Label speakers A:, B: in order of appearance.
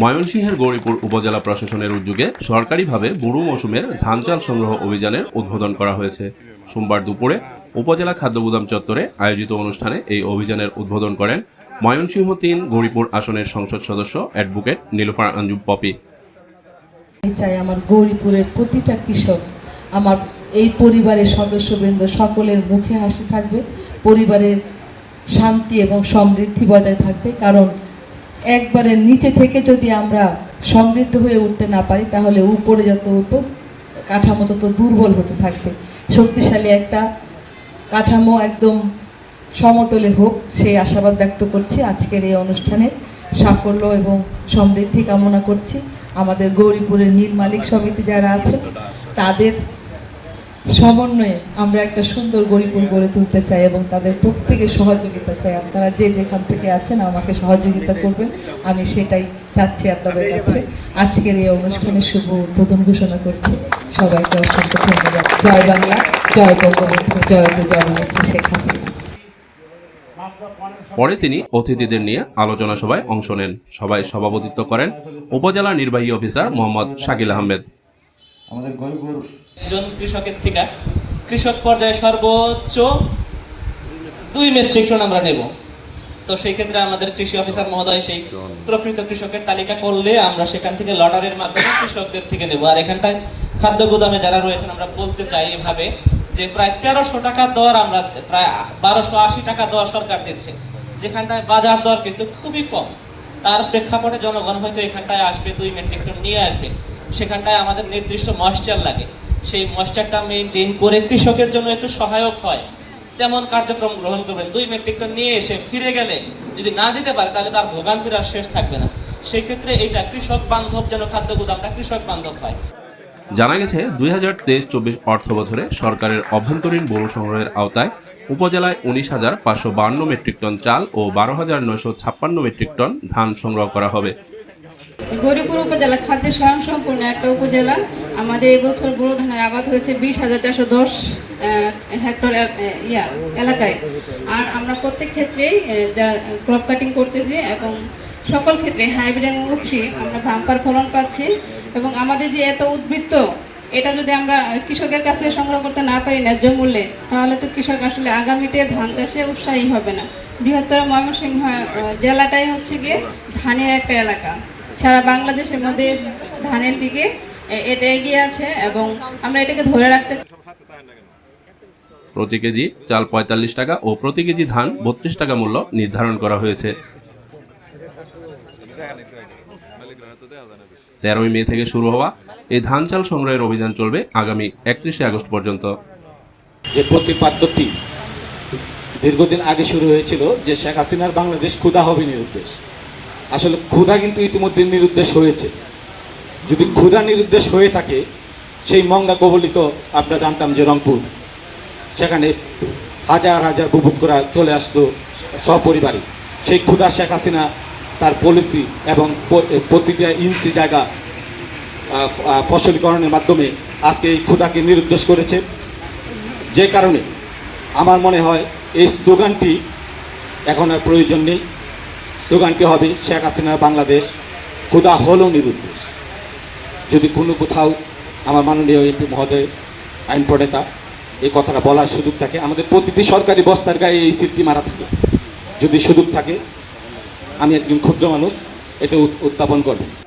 A: ময়মনসিংহের গৌরীপুর উপজেলা প্রশাসনের উদ্যোগে সরকারিভাবে বুড়ো মৌসুমের ধান চাল সংগ্রহ অভিযানের উদ্বোধন করা হয়েছে। সোমবার দুপুরে উপজেলা খাদ্য গুদাম চত্বরে আয়োজিত অনুষ্ঠানে এই অভিযানের উদ্বোধন করেন ময়মনসিংহ তিন গৌরীপুর আসনের সংসদ সদস্য অ্যাডভোকেট নীলুফার আঞ্জুম পপি।
B: চাই আমার গৌরীপুরের প্রতিটা কৃষক, আমার এই পরিবারের সদস্যবৃন্দ সকলের মুখে হাসি থাকবে, পরিবারের শান্তি এবং সমৃদ্ধি বজায় থাকবে, কারণ একবারের নিচে থেকে যদি আমরা সমৃদ্ধ হয়ে উঠতে না পারি, তাহলে উপরে যত উঠব কাঠামো তত দুর্বল হতে থাকবে। শক্তিশালী একটা কাঠামো একদম সমতলে হোক সেই আশাবাদ ব্যক্ত করছি। আজকের এই অনুষ্ঠানের সাফল্য এবং সমৃদ্ধি কামনা করছি। আমাদের গৌরীপুরের মিল মালিক সমিতি যারা আছে, তাদের সমন্বয়ে আমরা একটা সুন্দর গরিপুর গড়ে তুলতে চাই এবং তাদের প্রত্যেকের সহযোগিতা চাই। আপনারা যে যেখান থেকে আছেন, আমাকে সহযোগিতা করবেন। আমি সেটাই চাচ্ছি আপনাদের কাছে। আজকের এই অনুষ্ঠানের শুভ উদ্বোধন ঘোষণা করছি। সবাইকে অসংখ্য ধন্যবাদ। জয় বাংলা, জয় বঙ্গবন্ধু, জয় জগন্নাথ, শেখ হাসিনা।
A: পরে তিনি অতিথিদের নিয়ে আলোচনা সভায় অংশ নেন। সভায় সভাপতিত্ব করেন উপজেলা নির্বাহী অফিসার মোহাম্মদ শাকিল আহমেদ।
C: আমাদের গরিবুর
D: একজন কৃষকের থেকে কৃষক পর্যায়ে সর্বোচ্চ দুই মেট্রিক টন আমরা নেব। তো সেই ক্ষেত্রে আমাদের কৃষি অফিসার মহোদয় সেই প্রকৃত কৃষকের তালিকা করলে আমরা সেখান থেকে লটারির মাধ্যমে কৃষকদের থেকে নেব। আর এখানটায় খাদ্য গুদামে যারা রয়েছেন, আমরা বলতে চাই এভাবে যে প্রায় তেরোশো টাকা দর আমরা, প্রায় বারোশো আশি টাকা দর সরকার দিচ্ছে। যেখানটায় বাজার দর কিন্তু খুবই কম। তার প্রেক্ষাপটে জনগণ হয়তো এখানটায় আসবে, দুই মেট্রিক টন নিয়ে আসবে। সেখানটায় আমাদের নির্দিষ্ট ময়েশ্চার লাগে। সেই ময়েশ্চারটা মেনটেন করে কৃষকের জন্য একটু সহায়ক হয়। তেমন কার্যক্রম গ্রহণ করবেন। দুই মেট্রিক টন নিয়ে এসে ফিরে গেলে যদি না দিতে পারে, তাহলে তার ভোগান্তির আর শেষ থাকবে না। সেই ক্ষেত্রে এইটা কৃষক বান্ধব যেন খাদ্য গুদামটা কৃষক বান্ধব হয়
A: জানা গেছে, দুই হাজার তেইশ চব্বিশ অর্থ বছরে সরকারের অভ্যন্তরীণ বড় সংগ্রহের আওতায় উপজেলায় উনিশ হাজার পাঁচশো বান্ন মেট্রিক টন চাল ও বারো হাজার নয়শো ছাপ্পান্ন মেট্রিক টন ধান সংগ্রহ করা হবে।
E: গৌরীপুর উপজেলা খাদ্য স্বয়ংসম্পূর্ণ একটা উপজেলা। আমাদের এবছর গরু ধানের আবাদ হয়েছে বিশ হাজার চারশো দশ হেক্টর ইয়া এলাকায়। আর আমরা প্রত্যেক ক্ষেত্রেই আহ, যা ক্রপ কাটিং করতেছি এবং সকল ক্ষেত্রে হাইব্রিড এবং উপসি আমরা ভাম্পার ফলন পাচ্ছি এবং আমাদের যে এত উদ্বৃত্ত এটা যদি আমরা কৃষকের কাছে সংগ্রহ করতে না পারি ন্যায্য মূল্যে তাহলে তো কৃষক আসলে আগামীতে ধান চাষে উৎসাহী হবে না। বৃহত্তর ময়মনসিংহ জেলাটাই হচ্ছে গিয়ে ধানের একটা এলাকা। সারা বাংলাদেশের মধ্যে ধানের দিকে এটা এগিয়ে আছে এবং আমরা এটাকে ধরে রাখতে
A: প্রতি কেজি চাল পঁয়তাল্লিশ টাকা ও প্রতি কেজি ধান বত্রিশ টাকা মূল্য নির্ধারণ করা হয়েছে। তেরোই মে থেকে শুরু হওয়া এই ধান চাল সংগ্রহের অভিযান চলবে আগামী একত্রিশে আগস্ট পর্যন্ত।
C: যে প্রতিপাদ্যটি দীর্ঘদিন আগে শুরু হয়েছিল যে শেখ হাসিনার বাংলাদেশ ক্ষুধা হবে নিরুদ্দেশ। আসলে ক্ষুধা কিন্তু ইতিমধ্যে নিরুদ্দেশ হয়েছে। যদি ক্ষুধা নিরুদ্দেশ হয়ে থাকে, সেই মঙ্গা কবলিত আমরা জানতাম যে রংপুর। সেখানে হাজার হাজার বুভুক্ষরা চলে আসতো সপরিবারে। সেই ক্ষুধা শেখ হাসিনা তার পলিসি এবং প্রতিটা ইঞ্চি জায়গা ফসলীকরণের মাধ্যমে আজকে এই ক্ষুধাকে নিরুদ্দেশ করেছে। যে কারণে আমার মনে হয় এই স্লোগানটি এখন আর প্রয়োজন নেই। স্লোগানটি হবে? শেখ হাসিনা বাংলাদেশ কোথা হলো নিরুদ্দেশ। যদি কোনো কোথাও আমার মাননীয় এমপি মহোদয়, আইন প্রণেতা, এই কথাটা বলার সুযোগ থাকে, আমাদের প্রতিটি সরকারি বস্তার গায়ে এই সিলটি মারা থাকে। যদি সুযোগ থাকে, আমি একজন ক্ষুদ্র মানুষ, এটা উত্থাপন করবেন।